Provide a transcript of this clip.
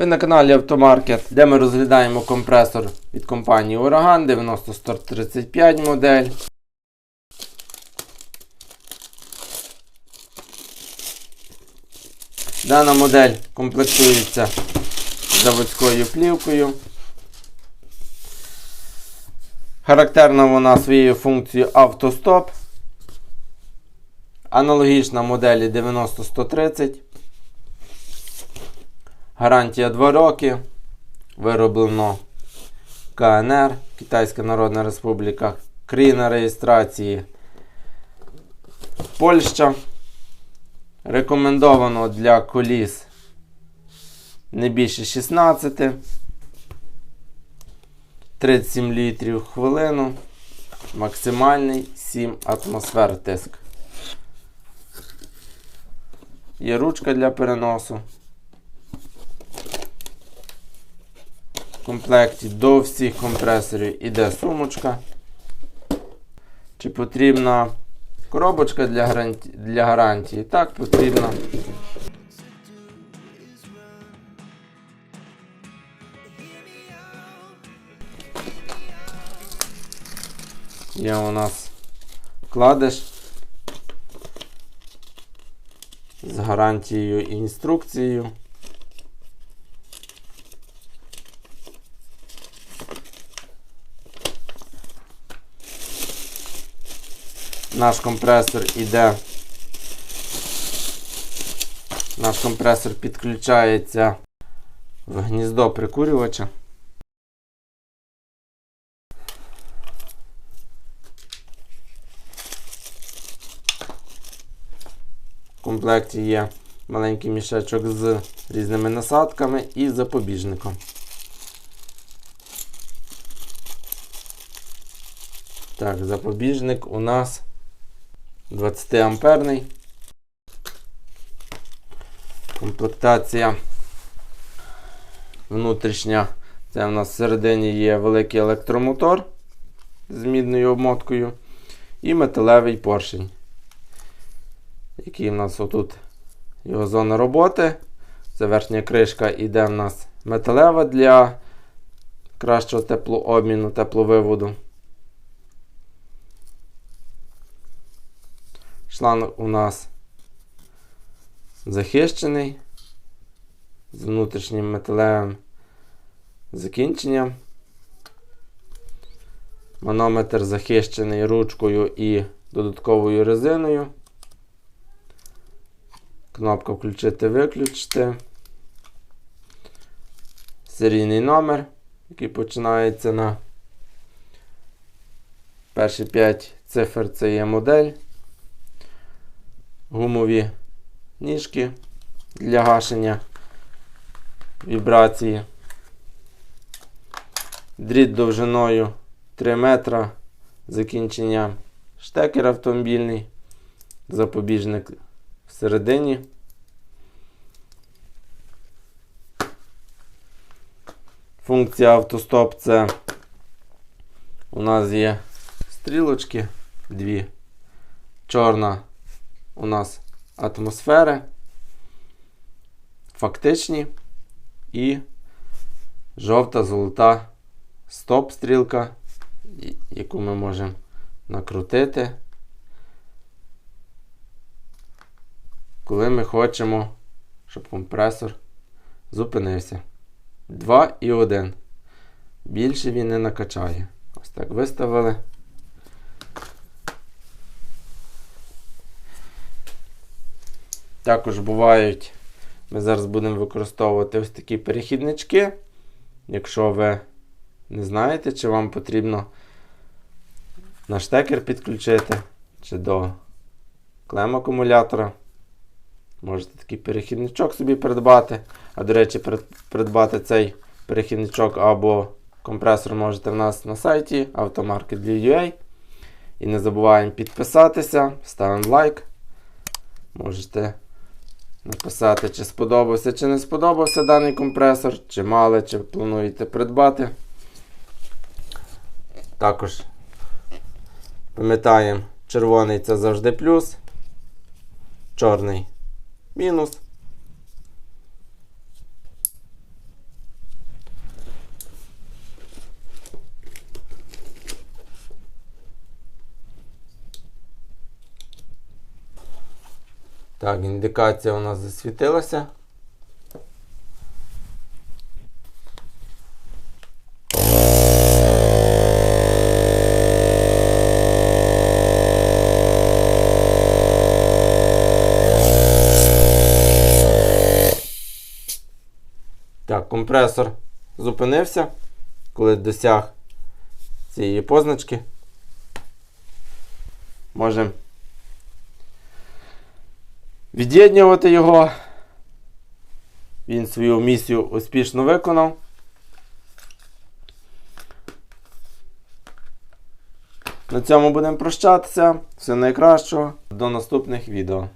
Ви на каналі Автомаркет, де ми розглядаємо компресор від компанії Ураган 90-135 модель. Дана модель комплектується заводською плівкою. Характерна вона своєю функцією автостоп. Аналогічна моделі 90-130. Гарантія 2 роки. Вироблено КНР, Китайська Народна Республіка. Країна реєстрації Польща. Рекомендовано для коліс не більше 16. 37 літрів в хвилину. Максимальний 7 атмосфер тиск. Є ручка для переносу. Комплекті до всіх компресорів іде сумочка. Чи потрібна коробочка для гарантії? Для гарантії? Так, потрібна. Є у нас вкладиш з гарантією і інструкцією. Наш компресор іде. Наш компресор підключається в гніздо прикурювача. В комплекті є маленький мішечок з різними насадками і запобіжником. Так, запобіжник у нас 20 амперний. Комплектація внутрішня. Це у нас всередині є великий електромотор з мідною обмоткою і металевий поршень який в нас отут його зона роботи. Це верхня кришка іде в нас металева для кращого теплообміну, тепловиводу. Шланг у нас захищений з внутрішнім металевим закінченням. Манометр захищений ручкою і додатковою резиною. Кнопка включити-виключити. Серійний номер, який починається на перші 5 цифр це є модель. Гумові ніжки для гашення вібрації. Дріт довжиною 3 метра. Закінчення штекер автомобільний, запобіжник всередині. Функція автостоп це у нас є стрілочки, дві. Чорна у нас атмосфери, фактичні і жовта золота стоп-стрілка, яку ми можемо накрутити. коли ми хочемо, щоб компресор зупинився. 2 і 1. Більше він не накачає. Ось так виставили. Також бувають, ми зараз будемо використовувати ось такі перехіднички. Якщо ви не знаєте, чи вам потрібно на штекер підключити, чи до клем акумулятора. Можете такий перехідничок собі придбати. А, до речі, придбати цей перехідничок або компресор можете в нас на сайті automarket.ua. І не забуваємо підписатися, ставимо лайк. Можете написати, чи сподобався, чи не сподобався даний компресор, чи мали, чи плануєте придбати. Також пам'ятаємо, червоний це завжди плюс, чорний мінус. Так, індикація у нас засвітилася. Так, компресор зупинився, коли досяг цієї позначки. Можемо від'єднувати його. Він свою місію успішно виконав. На цьому будемо прощатися. Все найкращого. До наступних відео.